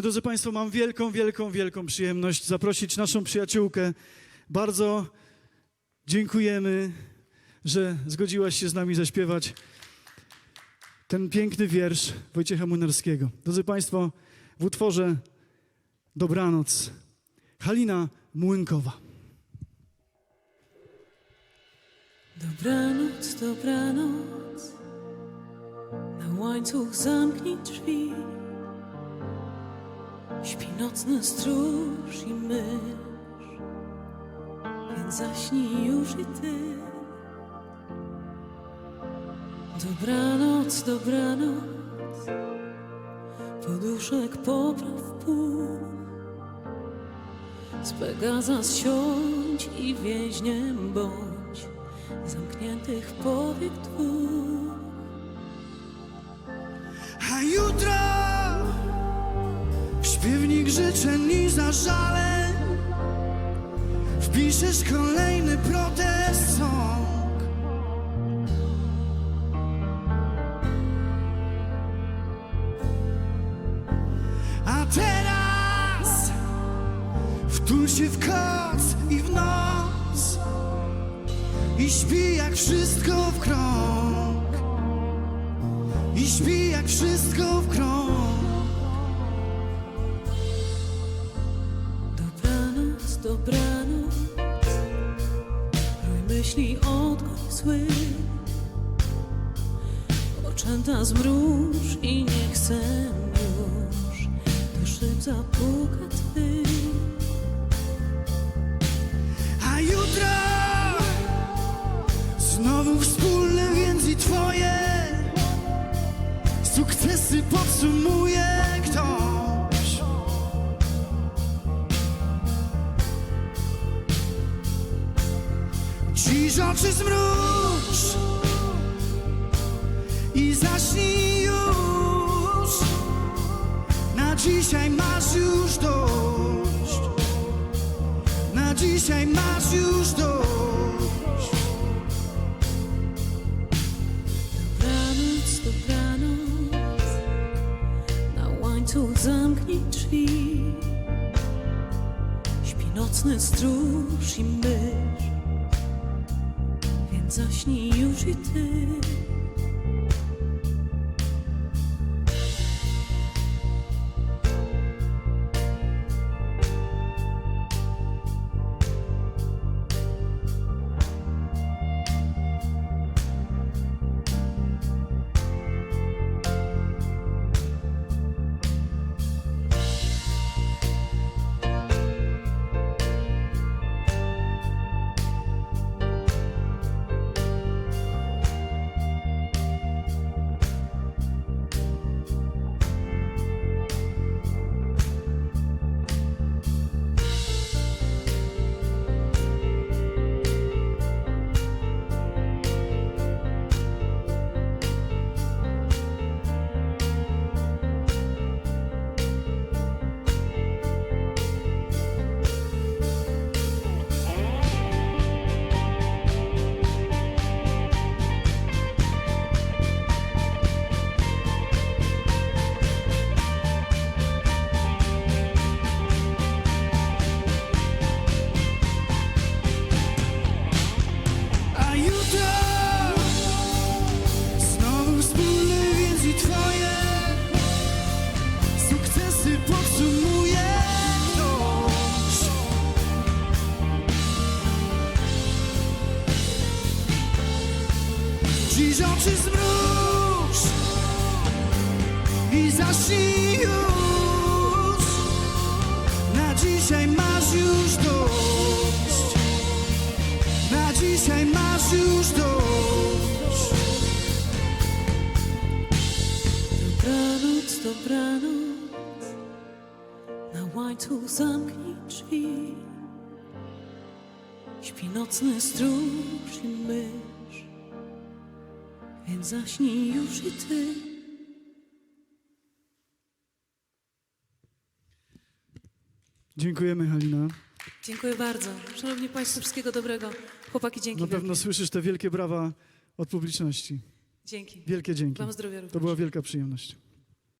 Drodzy Państwo, mam wielką, wielką, wielką przyjemność zaprosić naszą przyjaciółkę. Bardzo dziękujemy, że zgodziłaś się z nami zaśpiewać ten piękny wiersz Wojciecha Młynarskiego. Drodzy Państwo, w utworze Dobranoc Halina Młynkowa. Dobranoc, dobranoc, na łańcuch zamknij drzwi. Śpi nocny stróż i mysz, więc zaśnij już i ty. Dobranoc, dobranoc, poduszek popraw pół. Z Pegasa siądź i więźniem bądź zamkniętych powiek dwóch. Zażaleń wpiszesz kolejny protest song. A teraz wtul się w koc i w noc i śpi jak wszystko w krąg. I śpi jak wszystko w krąg Dobranoc, rój myśli odgoń zły. Oczęta zmruż i nie Dziś oczy zmruż I zaśnij już Na dzisiaj masz już dość na dzisiaj masz już dość. Dobranoc, dobranoc, na łańcuch zamknij drzwi. Śpi nocny stróż i więc zaśnij już i ty. Oczy zmruż i zaśnij już. Na dzisiaj masz już dość. Na dzisiaj masz już dość. Dobranoc, dobranoc, na łańcuch zamknij drzwi. Śpi nocny stróż i mysz, więc zaśnij już i ty. Dziękujemy, Halina. Dziękuję bardzo. Szanowni Państwo, wszystkiego dobrego. Chłopaki, dzięki. Na pewno wielkie. słyszysz te wielkie brawa od publiczności. Dzięki. Wielkie dzięki. Wam zdrowia również. To była wielka przyjemność.